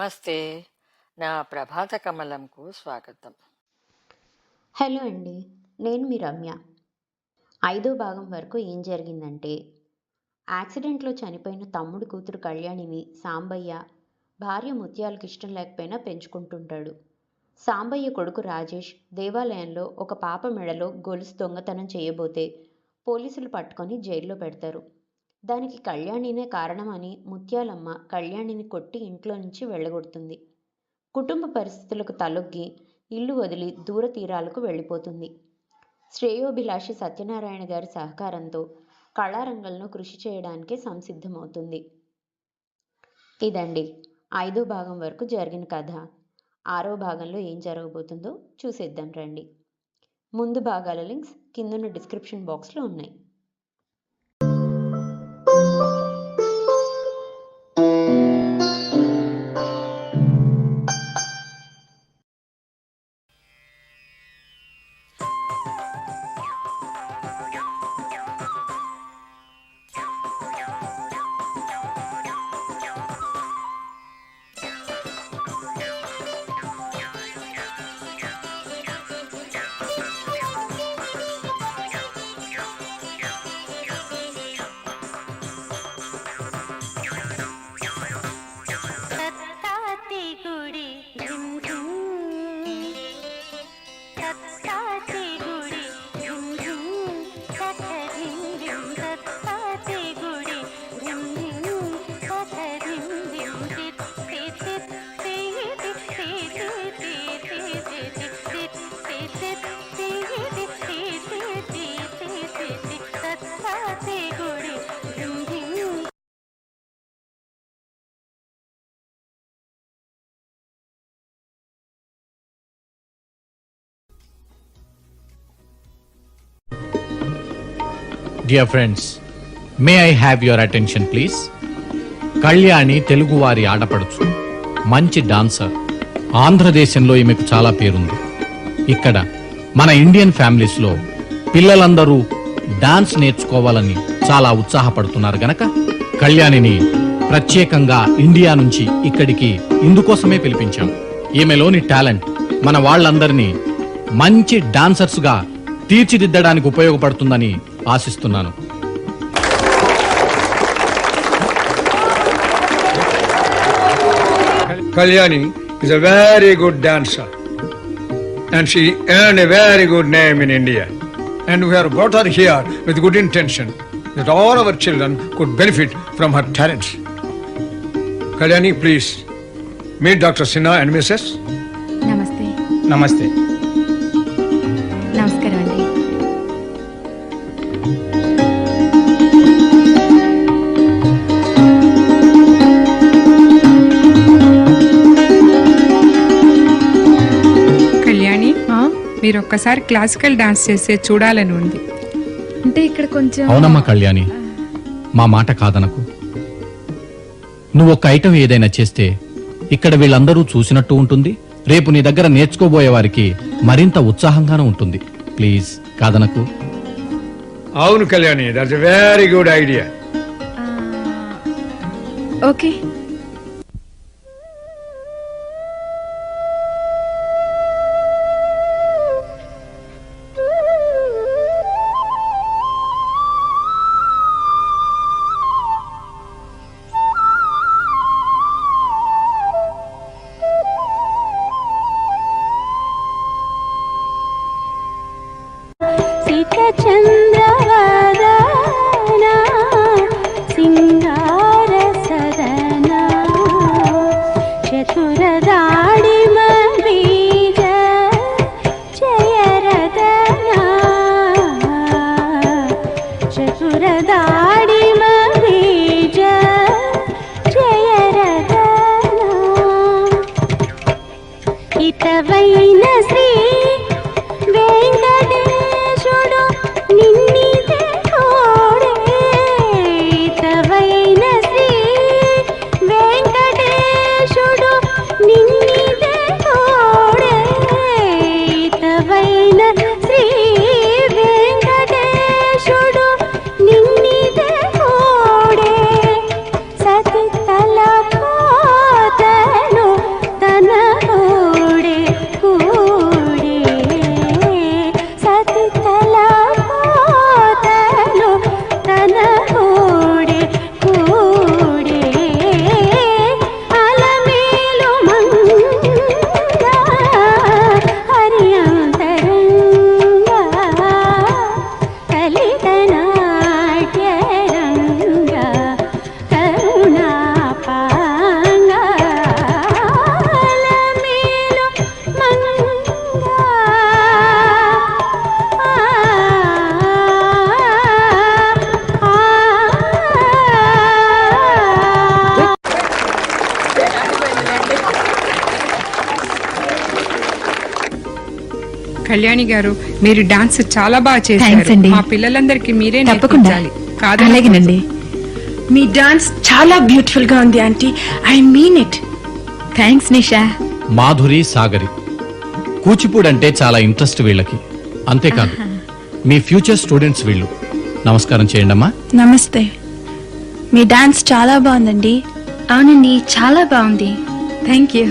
నమస్తే. నా ప్రభాత కమలంకు స్వాగతం. హలో అండి నేను మీ రమ్య. ఐదో భాగం వరకు ఏం జరిగిందంటే యాక్సిడెంట్లో చనిపోయిన తమ్ముడు కూతురు కళ్యాణిని సాంబయ్య భార్య ముత్యాలకు ఇష్టం లేకపోయినా పెంచుకుంటుంటాడు. సాంబయ్య కొడుకు రాజేష్ దేవాలయంలో ఒక పాప మెడలో గొలుసు దొంగతనం చేయబోతే పోలీసులు పట్టుకొని జైల్లో పెడతారు. దానికి కళ్యాణినే కారణమని ముత్యాలమ్మ కళ్యాణిని కొట్టి ఇంట్లో నుంచి వెళ్ళగొడుతుంది. కుటుంబ పరిస్థితులకు తలొగ్గి ఇల్లు వదిలి దూర తీరాలకు వెళ్ళిపోతుంది. శ్రేయోభిలాషి సత్యనారాయణ గారి సహకారంతో కళారంగంలో కృషి చేయడానికి సంసిద్ధమవుతుంది. ఇదండి ఐదో భాగం వరకు జరిగిన కథ. ఆరో భాగంలో ఏం జరగబోతుందో చూసేద్దాం రండి. ముందు భాగాల లింక్స్ కిందున్న డిస్క్రిప్షన్ బాక్స్లో ఉన్నాయి. Dear friends may I have your attention please Kalyani తెలుగువారి ఆడపడుచు మంచి డాన్సర్. ఆంధ్రదేశంలో ఈమెకు చాలా పేరుంది. ఇక్కడ మన ఇండియన్ ఫ్యామిలీస్లో పిల్లలందరూ డాన్స్ నేర్చుకోవాలని చాలా ఉత్సాహపడుతున్నారు గనక కళ్యాణిని ప్రత్యేకంగా ఇండియా నుంచి ఇక్కడికి ఇందుకోసమే పిలిపించాం. ఈమెలోని టాలెంట్ మన వాళ్ళందరినీ మంచి డాన్సర్స్గా తీర్చిదిద్దడానికి ఉపయోగపడుతుందని ఆశిస్తున్నాను Kalyani is a very good dancer and she earned a very good name in India. And we have brought her here with good intention that all our children could benefit from her talents. Kalyani, please meet Dr. Sinha and Mrs. నమస్తే Namaste. మీరు ఒక్కసారి classical dance చేసే చూడాలని ఉంది. అంటే ఇక్కడ కొంచెం అవునమ్మా కళ్యాణి. మా మాట కాదనకు. నువ్వు ఒక్క ఐటమ్ ఏదైనా చేస్తే ఇక్కడ వీళ్ళందరూ చూసినట్టు ఉంటుంది. రేపు నీ దగ్గర నేర్చుకోబోయే వారికి మరింత ఉత్సాహంగానూ ఉంటుంది. ప్లీజ్ కాదనకు. Avunu Kalyani, that's a very good idea. न्द्रदना सिङ्गार सदना चतुरदािमी चयरदना కళ్యాణి గారు మీరు డాన్స్ చాలా బాగా Thanks చేశారు అండి. మా పిల్లలందరికీ మీరే తప్పకుండా. నేర్పించాలి. కాదని అలాగేనండి. మీ డాన్స్ చాలా బ్యూటిఫుల్గా ఉంది aunty. I mean it thanks Nisha. Madhuri Sagari. Kuchipudi అంటే చాలా ఇంట్రెస్ట్ వీళ్ళకి. అంతేకాదు మీ ఫ్యూచర్ స్టూడెంట్స్ వీళ్ళు. నమస్కారం చేయండి అమ్మా నమస్తే. మీ డాన్స్ చాలా బాగుందండి. అవునండి చాలా బాగుంది. థ్యాంక్ యూ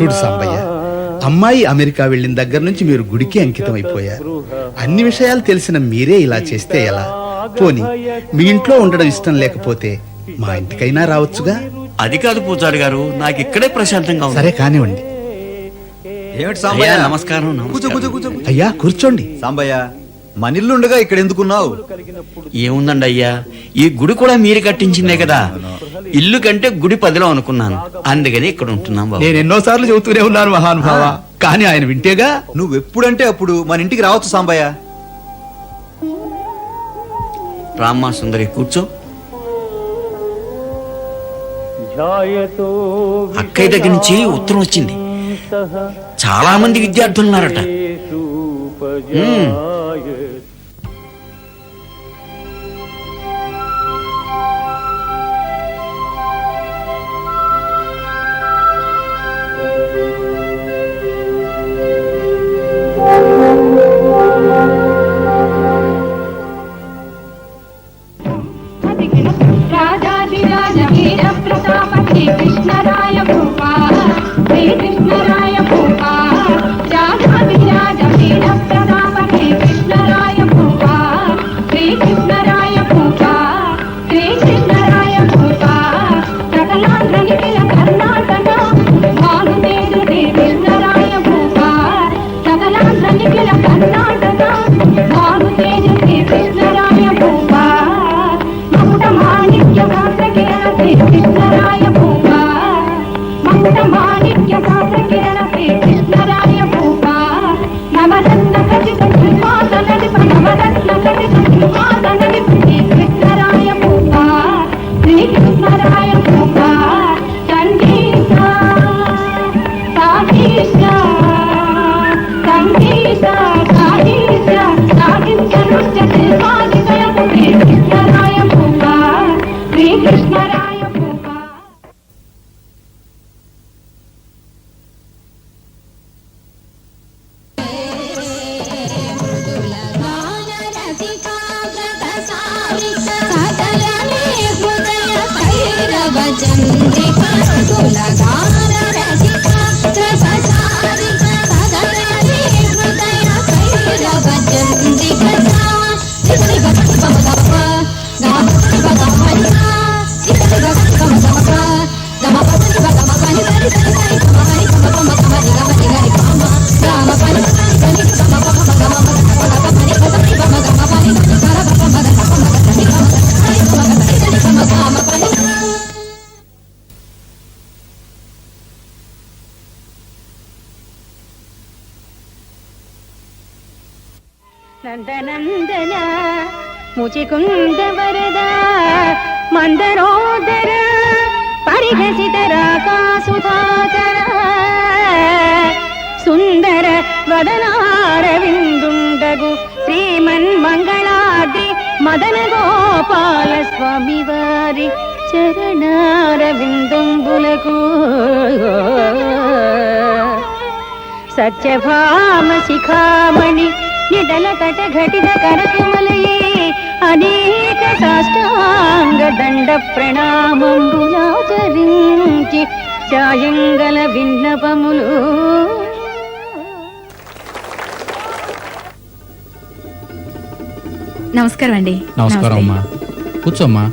చూడు సాంబయ్య అమ్మాయి అమెరికా వెళ్ళిన దగ్గర నుంచి మీరు గుడికి అంకితం అయిపోయారు అన్ని విషయాలు తెలిసిన మీరే ఇలా చేస్తే ఎలా? పోని మీ ఇంట్లో ఉండడం ఇష్టం లేకపోతే మా ఇంటికైనా రావచ్చుగా? అది కాదు పూజారి గారు నాకు ఇక్కడే ప్రశాంతంగా ఉంది. సరే కానివ్వండి. ఏమిటి అయ్యా, సాంబయ్య నమస్కారం. కూర్చో కూర్చో నమస్కారం. కూర్చో. అయ్యా కూర్చోండి. సాంబయ్య మనిల్లుండగా ఇక్కడ ఎందుకున్నావు ఏముందండి అయ్యా ఈ గుడి కూడా మీరు కట్టించిందే కదా. ఇల్లు కంటే గుడి పదిలో అనుకున్నాను. అందుకని ఇక్కడ ఉంటున్నాం బాబు. నేను ఎన్నోసార్లు చెబుతూనే ఉన్నాను మహానుభావ. కానీ ఆయన వింటేగా? నువ్వెప్పుడంటే అప్పుడు మన ఇంటికి రావచ్చు సాంబయ్య. రామ్మా సుందరి కూర్చో. అక్కయ్య దగ్గర నుంచి ఉత్తరం వచ్చింది. చాలా మంది విద్యార్థులు ఉన్నారట నందనందన ముచికుంద వరద మందరోదర పరిహసితరాకాసుధాకర సుందర వదనారవిందుండగు శ్రీమన్ మంగళాద్రి మదన గోపాల స్వామి వారి చరణారవిందుంబులకు. సత్యభామ శిఖామణి తట ఘటిత కరకమలయే అనేక సాష్టాంగ దండ ప్రణామంబులాచరించి ఛాయంగల విన్నపములు. నమస్కారం అండి. నమస్కారం. అమ్మా. కూర్చోమ్మా